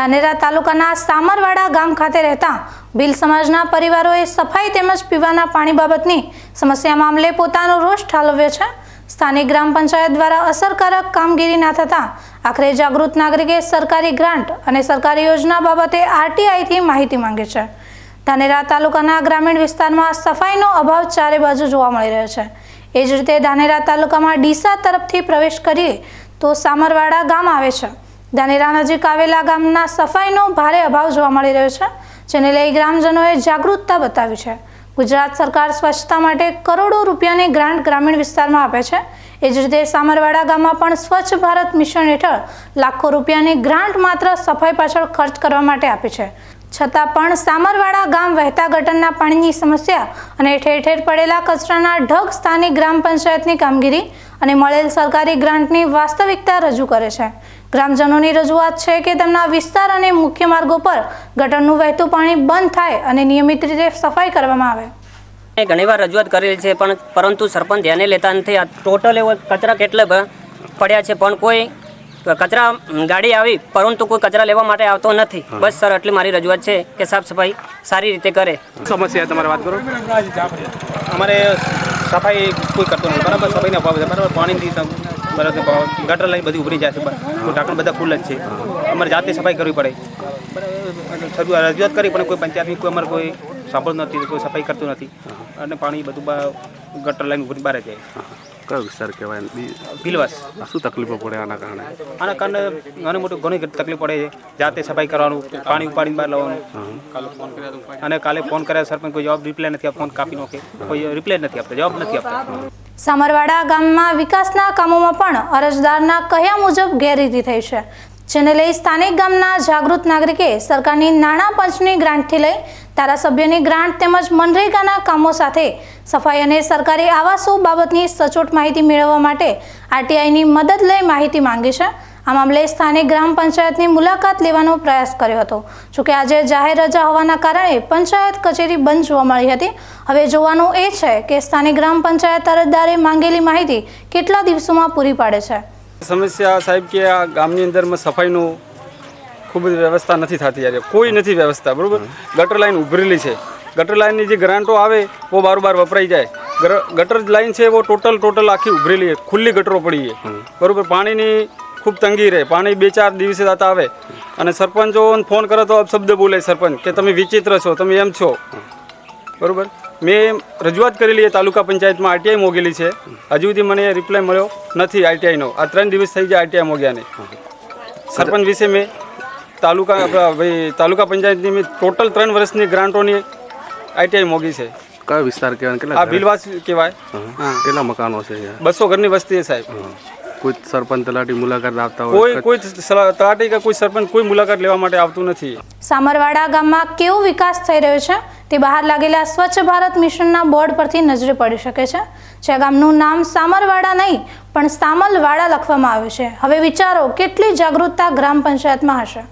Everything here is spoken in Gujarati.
ધાનેરા તાલુકાના સામરવાડા ગામ ખાતે રહેતા ભીલ સમાજના પરિવારોએ સફાઈ તેમજ પીવાના પાણી બાબતની સમસ્યા મામલે પોતાનો રોષ ઠાલવ્યો છે. સ્થાનિક ગ્રામ પંચાયત દ્વારા અસરકારક કામગીરી ના થતાં આખરે જાગૃત નાગરિકે સરકારી ગ્રાન્ટ અને સરકારી યોજના બાબતે આરટીઆઈથી માહિતી માંગી છે. ધાનેરા તાલુકાના ગ્રામીણ વિસ્તારમાં સફાઈનો અભાવ ચારે બાજુ જોવા મળી રહ્યો છે. એ જ રીતે ધાનેરા તાલુકામાં ડીસા તરફથી પ્રવેશ કરીએ તો સામરવાડા ગામ આવે છે. ધાનેરા નજીક આવેલા ગામના સફાઈનો ભારે અભાવ જોવા મળી રહ્યો છે, જેને લઈ ગ્રામજનોએ જાગૃતતા બતાવી છે. ગુજરાત સરકાર સ્વચ્છતા માટે કરોડો રૂપિયાની ગ્રાન્ટ ગ્રામીણ વિસ્તારમાં આપે છે. એ જ રીતે સામરવાડા ગામમાં પણ સ્વચ્છ ભારત મિશન હેઠળ લાખો રૂપિયાની ગ્રાન્ટ માત્ર સફાઈ પાછળ ખર્ચ કરવા માટે આપી છે. છતાં પણ સામરવાડા ગામ વહેતા ગટરના પાણીની સમસ્યા અને ઠેર ઠેર પડેલા કચરાના ઢગ સ્થાનિક ગ્રામ પંચાયતની કામગીરી અને મળેલ સરકારી ગ્રાન્ટની વાસ્તવિકતા રજૂ કરે છે. ગ્રામજનોની રજૂઆત છે કે તેમના વિસ્તાર અને મુખ્ય માર્ગો પર ગટરનું વહેતું પાણી બંધ થાય અને નિયમિત રીતે સફાઈ કરવામાં આવે. ઘણીવાર રજૂઆત કરેલી છે, પણ પરંતુ સરપંચ ધ્યાને લેતા નથી. આ ટોટલ એવો કચરા કેટલા પડ્યા છે, પણ કોઈ કચરા ગાડી આવી પરંતુ કોઈ કચરા લેવા માટે આવતો નથી. બસ સર એટલી મારી રજૂઆત છે કે સાફ સફાઈ સારી રીતે કરે. સમસ્યા તમારે વાત કરો. અમારે સફાઈ કોઈ કરતો નથી. બરાબર સફાઈને અભાવ છે. બરાબર પાણીથી બરાબર ગટર લાઈન બધી ઉભરી જાય છે. ઢાંકણ બધા ખુલ્લ જ છે. અમારે જાતે સફાઈ કરવી પડે. રજૂઆત કરી પણ કોઈ પંચાયતની કોઈ અમારે કોઈ સાંભળતું નથી કોઈ સફાઈ કરતું નથી. અને પાણી બધું ગટર લાઈન ઉભરી બહાર જાય. કયો વિસ્તાર કહેવાય? ભીલવાસ શું તકલીફો પડે આના કારણે? આના કારણે ઘણી મોટી ઘણી તકલીફ પડે છે. જાતે સફાઈ કરવાનું પાણી ઉપાડીને બહાર લાવવાનું. અને કાલે ફોન કર્યા સરપંચ કોઈ જવાબ રિપ્લાય નથી આપતો ફોન કાપી નાખે. કોઈ રિપ્લાય નથી આપતા જવાબ નથી આપતા. સામરવાડા ગામમાં વિકાસના કામોમાં પણ અરજદારના કહ્યા મુજબ ગેરરીતિ થઈ છે. જેને લઈ સ્થાનિક ગામના જાગૃત નાગરિકે સરકારની નાણાં પંચની ગ્રાન્ટથી લઈ ધારાસભ્યની ગ્રાન્ટ તેમજ મનરેગાના કામો સાથે સફાઈ અને સરકારી આવાસો બાબતની સચોટ માહિતી મેળવવા માટે આરટીઆઈની મદદ લઈ માહિતી માંગી છે. આ મામલે સ્થાનિક ગ્રામ પંચાયતની મુલાકાત લેવાનો પ્રયાસ કર્યો હતો. જોકે આજે જાહેર રજા હોવાના કારણે પંચાયત કચેરી બંધ જોવા મળી હતી. હવે જોવાનું એ છે કે સ્થાનિક ગ્રામ પંચાયત અરજદારે માંગેલી માહિતી કેટલા દિવસોમાં પૂરી પાડે છે. સમસ્યા સાહેબ કે આ ગામની અંદરમાં સફાઈનું ખૂબ જ વ્યવસ્થા નથી થતી યાર કોઈ નથી વ્યવસ્થા બરાબર? ગટર લાઈન ઉભરેલી છે. ગટર લાઈનની જે ગ્રાન્ટો આવે વો બાર બાર વપરાઈ જાય. ગટર લાઈન છે એવો ટોટલ ટોટલ આખી ઉભરેલી છે. ખુલ્લી ગટરો પડી છે. બરાબર? પાણીની ખૂબ તંગી રહે. પાણી બે ચાર દિવસે દાતા આવે. અને સરપંચોને ફોન કરે તો અપશબ્દ બોલે સરપંચ કે તમે વિચિત્ર છો તમે એમ છો. બરોબર? મેં રજૂઆત કરેલી એ તાલુકા પંચાયતમાં આરટીઆઈ મોગેલી છે. હજુ સુધી મને રિપ્લાય મળ્યો નથી આરટીઆઈનો આ ત્રણ દિવસ થઈ જાય આરટીઆઈ મોગ્યાને સરપંચ વિશે મેં તાલુકા ભાઈ તાલુકા પંચાયતની મેં ટોટલ ત્રણ વર્ષની ગ્રાન્ટોની આઈટીઆઈ મોગી છે. કયો વિસ્તાર કહેવાય કેટલા આ? ભીલવાસ કહેવાય. હા. કેટલા મકાનો છે બસો ઘરની વસ્તી છે સાહેબ. કોઈ સરપંચ તલાટી મુલાકાત આપતા હોય? કોઈ કોઈ તલાટી કે કોઈ સરપંચ કોઈ મુલાકાત લેવા માટે આવતું નથી. સામરવાડા ગામમાં કેવો વિકાસ થઈ રહ્યો છે? તે બહાર લાગેલા સ્વચ્છ ભારત મિશનના બોર્ડ પરથી નજરે પડી શકે છે. જે ગામનું નામ સામરવાડા નહીં, પણ સામલવાડા લખવામાં આવ્યું છે. હવે વિચારો, કેટલી જાગૃતતા ગ્રામ પંચાયતમાં હશે?